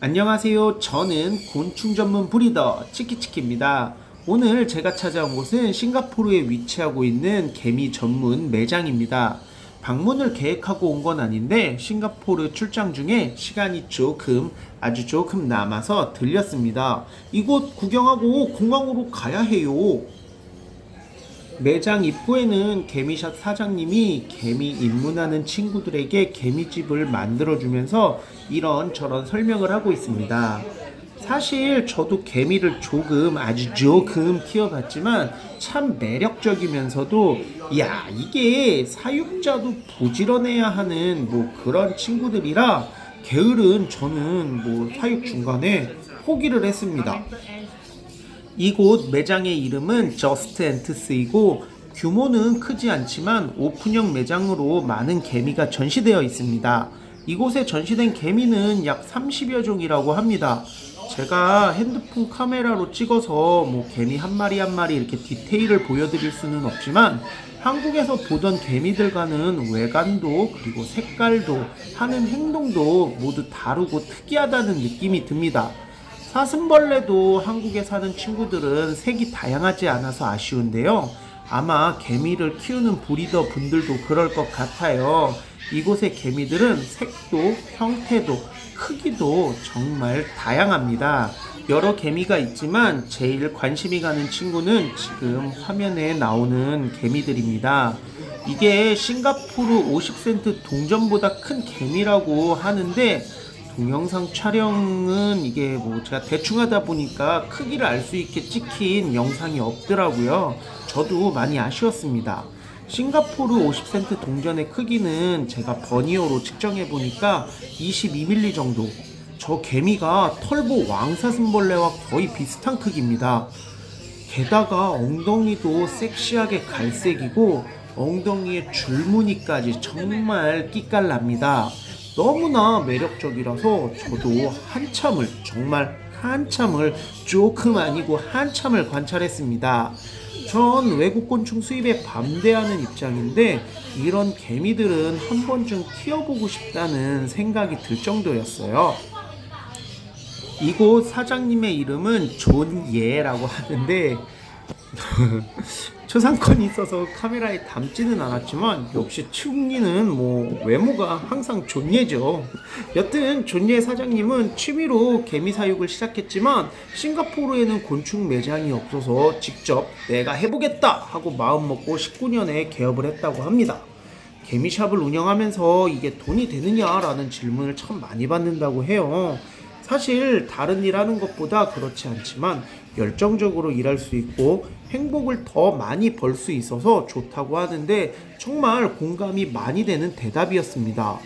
안녕하세요. 저는 곤충 전문 브리더 치키치키입니다. 오늘 제가 찾아온 곳은 싱가포르에 위치하고 있는 개미 전문 매장입니다. 방문을 계획하고 온 건 아닌데 싱가포르 출장 중에 시간이 조금 아주 조금 남아서 들렸습니다. 이곳 구경하고 공항으로 가야 해요. 매장 입구에는 개미샵 사장님이 개미 입문하는 친구들에게 개미집을 만들어주면서 이런저런 설명을 하고 있습니다. 사실 저도 개미를 조금 아주 조금 키워봤지만 참 매력적이면서도 야 이게 사육자도 부지런해야 하는 뭐 그런 친구들이라 게으른 저는 뭐 사육 중간에 포기를 했습니다. 이곳 매장의 이름은 저스트 앤트스이고 규모는 크지 않지만 오픈형 매장으로 많은 개미가 전시되어 있습니다. 이곳에 전시된 개미는 약 30여 종이라고 합니다. 제가 핸드폰 카메라로 찍어서 뭐 개미 한 마리 한 마리 이렇게 디테일을 보여드릴 수는 없지만 한국에서 보던 개미들과는 외관도 그리고 색깔도 하는 행동도 모두 다르고 특이하다는 느낌이 듭니다. 사슴벌레도 한국에 사는 친구들은 색이 다양하지 않아서 아쉬운데요. 아마 개미를 키우는 브리더 분들도 그럴 것 같아요. 이곳의 개미들은 색도, 형태도, 크기도 정말 다양합니다. 여러 개미가 있지만 제일 관심이 가는 친구는 지금 화면에 나오는 개미들입니다. 이게 싱가포르 50센트 동전보다 큰 개미라고 하는데 동영상 촬영은 이게 뭐 제가 대충 하다 보니까 크기를 알 수 있게 찍힌 영상이 없더라고요. 저도 많이 아쉬웠습니다. 싱가포르 50센트 동전의 크기는 제가 버니어로 측정해 보니까 22mm 정도. 저 개미가 털보 왕사슴벌레와 거의 비슷한 크기입니다. 게다가 엉덩이도 섹시하게 갈색이고 엉덩이에 줄무늬까지 정말 끼깔납니다. 너무나 매력적이라서 저도 한참을 정말 한참을 조금 아니고 한참을 관찰했습니다. 전 외국 곤충 수입에 반대하는 입장인데 이런 개미들은 한 번쯤 키워보고 싶다는 생각이 들 정도였어요. 이곳 사장님의 이름은 존예라고 하는데 초상권이 있어서 카메라에 담지는 않았지만 역시 충리는 뭐 외모가 항상 존예죠. 여튼 존예 사장님은 취미로 개미 사육을 시작했지만 싱가포르에는 곤충 매장이 없어서 직접 내가 해보겠다 하고 마음먹고 19년에 개업을 했다고 합니다. 개미샵을 운영하면서 이게 돈이 되느냐라는 질문을 참 많이 받는다고 해요. 사실 다른 일 하는 것보다 그렇지 않지만 열정적으로 일할 수 있고 행복을 더 많이 벌 수 있어서 좋다고 하는데 정말 공감이 많이 되는 대답이었습니다.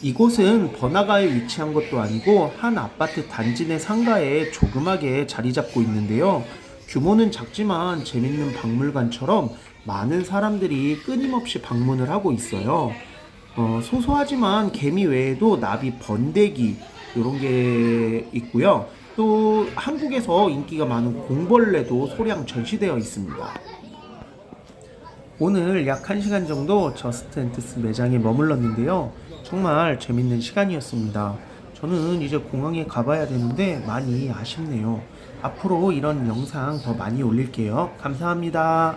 이곳은 번화가에 위치한 것도 아니고 한 아파트 단지 내 상가에 조그맣게 자리 잡고 있는데요. 규모는 작지만 재밌는 박물관처럼 많은 사람들이 끊임없이 방문을 하고 있어요. 어, 소소하지만 개미 외에도 나비 번데기 이런 게 있고요. 또 한국에서 인기가 많은 공벌레도 소량 전시되어 있습니다. 오늘 약 1시간 정도 저스트 앤트스 매장에 머물렀는데요. 정말 재밌는 시간이었습니다. 저는 이제 공항에 가봐야 되는데 많이 아쉽네요. 앞으로 이런 영상 더 많이 올릴게요. 감사합니다.